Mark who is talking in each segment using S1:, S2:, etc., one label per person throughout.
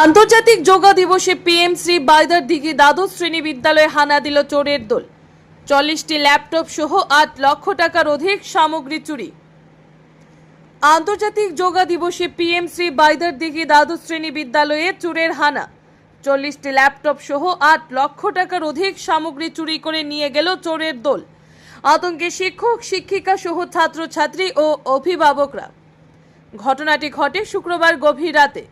S1: আন্তর্জাতিক যোগা দিবসে পিএম শ্রী বাইদার দিঘি দ্বাদশ শ্রেণি বিদ্যালয়ে হানা দিল চোরের দল। চল্লিশটি ল্যাপটপ সহ আট লক্ষ টাকার অধিক সামগ্রী চুরি। আন্তর্জাতিক যোগা দিবসে পিএম শ্রী বাইদার দিঘি দ্বাদশ শ্রেণি বিদ্যালয়ে চোরের হানা। চল্লিশটি ল্যাপটপ সহ আট লক্ষ টাকার অধিক সামগ্রী চুরি করে নিয়ে গেল চোরের দল। আতঙ্কে শিক্ষক, শিক্ষিকা সহ ছাত্রছাত্রী ও অভিভাবকরা। ঘটনাটি ঘটে শুক্রবার গভীর রাতে।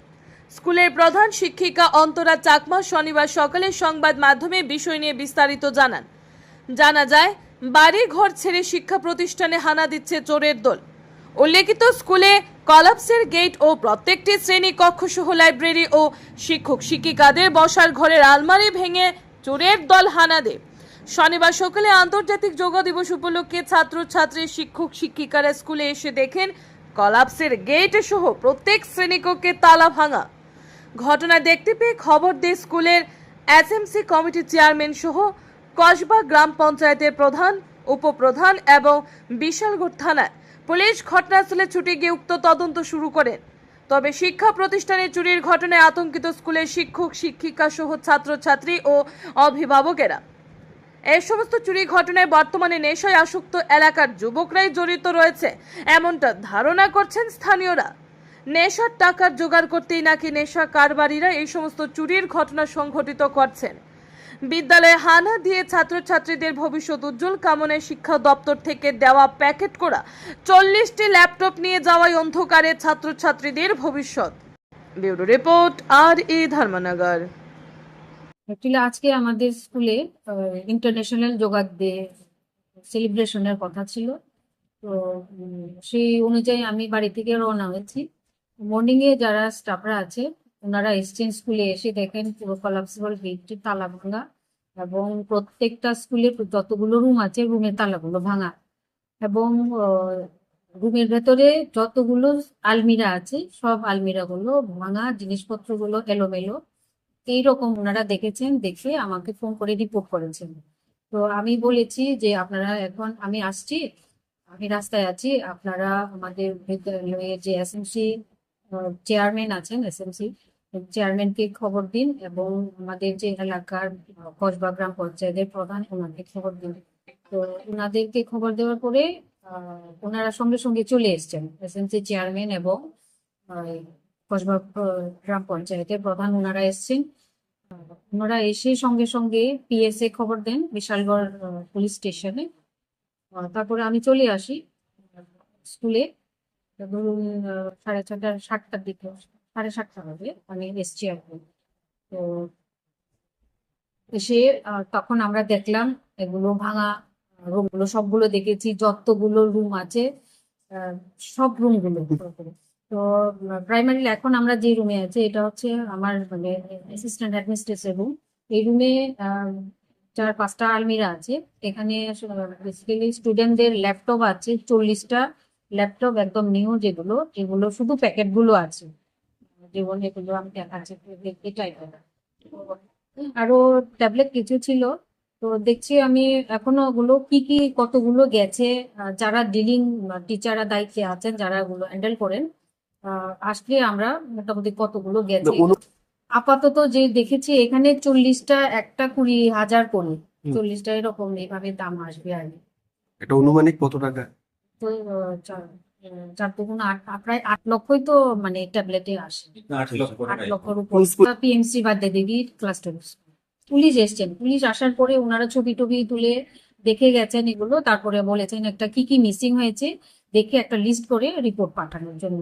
S1: স্কুলের প্রধান শিক্ষিকা অন্তরা চাকমা শনিবার সকালে সংবাদ মাধ্যমে বিষয় নিয়ে বিস্তারিত জানান। জানা যায় বাড়ি ঘর ছেড়ে শিক্ষা প্রতিষ্ঠানে হানা দিচ্ছে চোরের দল। উল্লেখিত, স্কুলে কলাপসের গেট ও প্রত্যেকটি শ্রেণি কক্ষ সহ লাইব্রেরি ও শিক্ষক শিক্ষিকাদের বসার ঘরের আলমারি ভেঙে চোরের দল হানা দেয়। শনিবার সকালে আন্তর্জাতিক যোগা দিবস উপলক্ষে ছাত্রছাত্রী, শিক্ষক শিক্ষিকারা স্কুলে এসে দেখেন, কলাপসের গেট সহ প্রত্যেক শ্রেণীকক্ষে তালা ভাঙা। ঘটনা দেখতে পেয়ে খবর দিয়ে স্কুলের এসএমসি কমিটির চেয়ারম্যান সহ কসবা গ্রাম পঞ্চায়েতের প্রধান, উপপ্রধান এবং বিশালগড় থানায় পুলিশ ঘটনাস্থলে ছুটে গিয়ে উক্ত তদন্ত শুরু করেন। তবে শিক্ষা প্রতিষ্ঠানে চুরির ঘটনায় আতঙ্কিত স্কুলের শিক্ষক, শিক্ষিকা সহ ছাত্রছাত্রী ও অভিভাবকেরা। এই সমস্ত চুরি ঘটনায় বর্তমানে নেশায় আসক্ত এলাকার যুবকরাই জড়িত রয়েছে, এমনটা ধারণা করছেন স্থানীয়রা। নেশার টাকার জোগাড় করতেই নাকি নেশা কারবারিরা এই সমস্ত চুরির ঘটনা সংঘটিত করছেন। বিদ্যালয়ে হানা দিয়ে ছাত্রছাত্রীদের ভবিষ্যৎ উজ্জ্বল কামনায় শিক্ষা দপ্তর থেকে দেওয়া প্যাকেট করা চল্লিশটি ল্যাপটপ নিয়ে যাওয়াই অন্ধকারে ছাত্রছাত্রীদের ভবিষ্যৎ। ব্যুরো রিপোর্ট, আর এ ধর্মনগর।
S2: অ্যাকচুয়ালি আজকে আমাদের স্কুলে ইন্টারন্যাশনাল যোগা ডে সেলিব্রেশনের কথা ছিল। তো সেই অনুযায়ী আমি বাড়ি থেকে রওনা হয়েছি। মর্নিং এ যারা স্টাফরা আছে, ওনারা এসছেন স্কুলে এসে দেখেন পুরো কলাপসিবল গেটটি তালা ভাঙা এবং প্রত্যেকটা স্কুলে যতগুলো রুম আছে রুমের তালাগুলো ভাঙা। এবং রুমের ভেতরে যতগুলো আলমিরা আছে, সব আলমিরাগুলো ভাঙা, জিনিসপত্রগুলো এলোমেলো। এইরকম ওনারা দেখেছেন, দেখে আমাকে ফোন করে রিপোর্ট করেছেন। তো আমি বলেছি যে, আপনারা এখন, আমি আসছি, আমি রাস্তায় আছি, আপনারা আমাদের যে এসএমসি চেয়ারম্যান আছেন এসএমসি চেয়ারম্যানকে খবর দিন এবং আমাদের যে এলাকার কসবা গ্রাম পঞ্চায়েতের প্রধান ওনাকে খবর দিন। তো ওনাদেরকে খবর দেওয়ার পরে ওনারা সঙ্গে সঙ্গে চলে এসছেন। এসএমসি চেয়ারম্যান এবং কসবা গ্রাম পঞ্চায়েতের প্রধান ওনারা এসছেন। ওনারা এসে সঙ্গে সঙ্গে পিএসএ খবর দেন, বিশালগড় পুলিশ স্টেশনে। তারপরে আমি চলে আসি স্কুলে। ধরুন সাড়ে ছটা সাতটার দিকে, সাড়ে সাতটা হবে, আমি এসছি কি। তো এসে তখন আমরা দেখলাম এগুলো ভাঙা রুমগুলো, সবগুলো দেখেছি, যতগুলো রুম আছে সব রুমগুলো। তো প্রাইমারি এখন আমরা যে রুমে আছি, এটা হচ্ছে আমার মানে অ্যাসিস্ট্যান্ট অ্যাডমিনিস্ট্রেটর রুম এই রুমে চার পাঁচটা আলমিরা আছে। এখানে বেসিক্যালি স্টুডেন্টদের ল্যাপটপ আছে, চল্লিশটা ল্যাপটপ একদম নিউ যেগুলো এগুলো শুধু প্যাকেটগুলো আছে। যেমন এগুলো আমি দেখাচ্ছি এটাই আরও ট্যাবলেট কিছু ছিল তো দেখছি আমি এখনও ওগুলো কি কি কতগুলো গেছে যারা ডিলিং টিচাররা দায়িত্বে আছেন যারা ওগুলো হ্যান্ডেল করেন আসলে আমরা মোটামুটি কতগুলো গেছে। আপাতত যে দেখেছি এখানে চল্লিশটা একটা কুড়ি হাজার করে। চল্লিশটা এরকম এইভাবে দাম আসবে আর কি।
S3: এটা অনুমানিক কত টাকা?
S2: তো চার- দুগুণ আট আট- প্রায় আট লক্ষই তো মানে ট্যাবলেটে আসে।
S4: আট লক্ষ
S2: লক্ষর উপর? পিএমসি বাদে দেবী ক্লাস্টার পুলিশ এসছেন। পুলিশ আসার পরে ওনারা ছবি টবি তুলে দেখে গেছেন এগুলো। তারপরে বলেছেন একটা কি কি মিসিং হয়েছে দেখে একটা লিস্ট করে রিপোর্ট পাঠানোর জন্য।